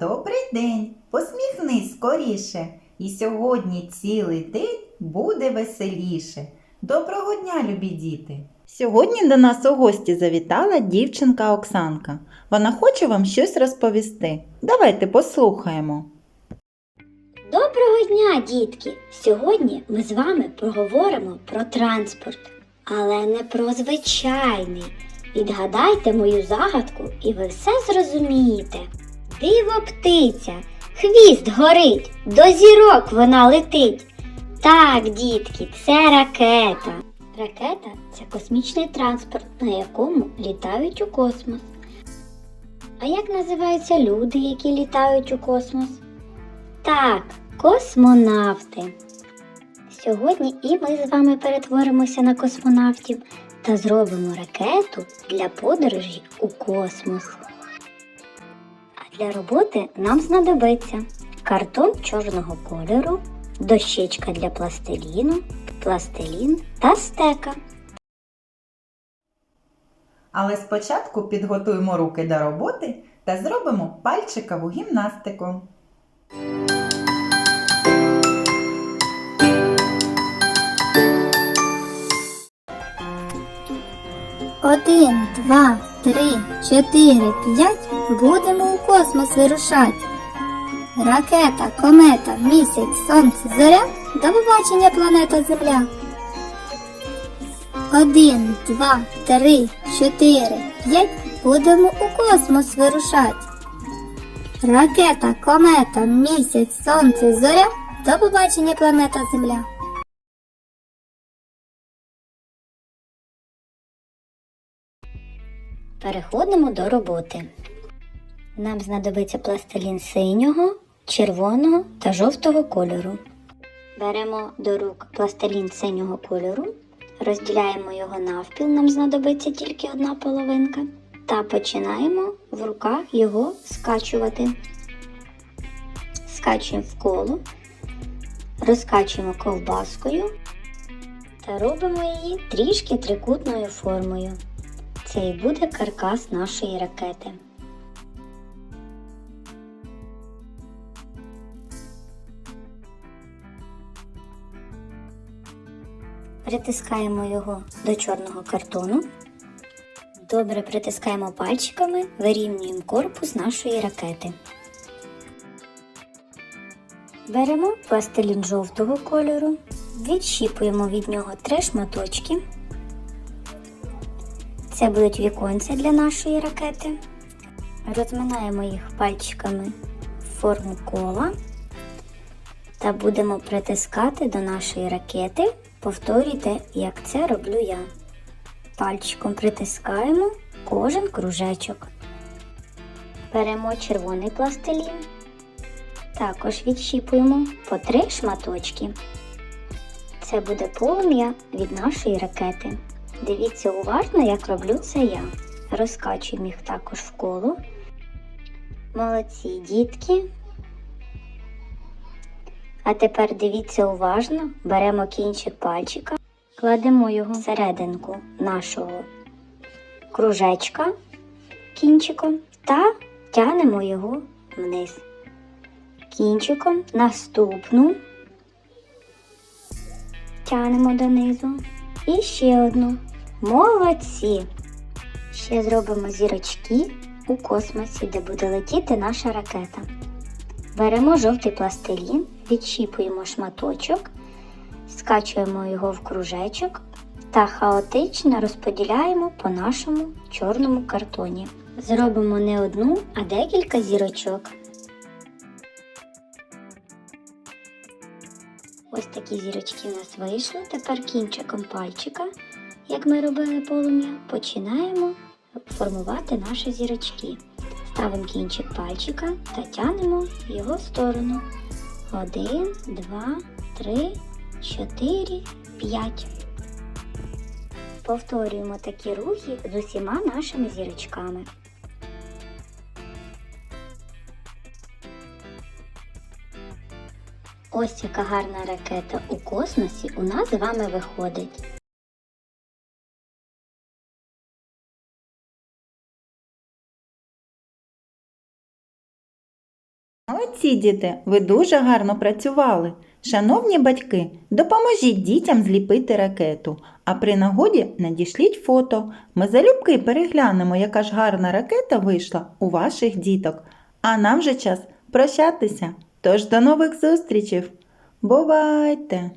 Добрий день. Посміхнись скоріше. І сьогодні цілий день буде веселіше. Доброго дня, любі діти! Сьогодні до нас у гості завітала дівчинка Оксанка. Вона хоче вам щось розповісти. Давайте послухаємо. Доброго дня, дітки! Сьогодні ми з вами поговоримо про транспорт, але не про звичайний. Відгадайте мою загадку, і ви все зрозумієте. Диво птиця, хвіст горить, до зірок вона летить. Так, дітки, це ракета. Ракета це космічний транспорт, на якому літають у космос. А як називаються люди, які літають у космос? Так, космонавти. Сьогодні і ми з вами перетворимося на космонавтів та зробимо ракету для подорожі у космос. Для роботи нам знадобиться картон чорного кольору, дощечка для пластиліну, пластилін та стека. Але спочатку підготуємо руки до роботи та зробимо пальчикову гімнастику. Один, два, три, чотири, п'ять. Будемо у космос вирушати. Ракета, комета, місяць, сонце, зоря. До побачення, планета Земля. Один, два, три, чотири, п'ять. Будемо у космос вирушати. Ракета, комета, місяць, сонце, зоря. До побачення, планета Земля. Переходимо до роботи. Нам знадобиться пластилін синього, червоного та жовтого кольору. Беремо до рук пластилін синього кольору, розділяємо його навпіл, нам знадобиться тільки одна половинка, та починаємо в руках його скачувати. Скачуємо в коло, розкачуємо ковбаскою та робимо її трішки трикутною формою. Це і буде каркас нашої ракети. Притискаємо його до чорного картону. Добре притискаємо пальчиками, вирівнюємо корпус нашої ракети. Беремо пластилін жовтого кольору, відщіпуємо від нього три шматочки. Це будуть віконця для нашої ракети. Розминаємо їх пальчиками в форму кола та будемо притискати до нашої ракети. Повторюйте, як це роблю я. Пальчиком притискаємо кожен кружечок. Беремо червоний пластилін. Також відщіпуємо по три шматочки. Це буде полум'я від нашої ракети. Дивіться уважно, як роблю це я. Розкачуємо їх також в коло. Молодці дітки. А тепер дивіться уважно, беремо кінчик пальчика, кладемо його всерединку нашого кружечка кінчиком та тянемо його вниз. Кінчиком наступну тянемо донизу. І ще одну. Молодці! Ще зробимо зірочки у космосі, де буде летіти наша ракета. Беремо жовтий пластилін, відщіпуємо шматочок, скачуємо його в кружечок та хаотично розподіляємо по нашому чорному картоні. Зробимо не одну, а декілька зірочок. Ось такі зірочки у нас вийшли. Тепер кінчиком пальчика, як ми робили полум'я, починаємо формувати наші зірочки. Ставимо кінчик пальчика та тянемо його в сторону. Один, два, три, чотири, п'ять. Повторюємо такі рухи з усіма нашими зірочками. Ось яка гарна ракета у космосі у нас з вами виходить. Молодці, діти, ви дуже гарно працювали. Шановні батьки, допоможіть дітям зліпити ракету, а при нагоді надішліть фото. Ми залюбки переглянемо, яка ж гарна ракета вийшла у ваших діток. А нам же час прощатися. Тож до нових зустрічей. Бувайте!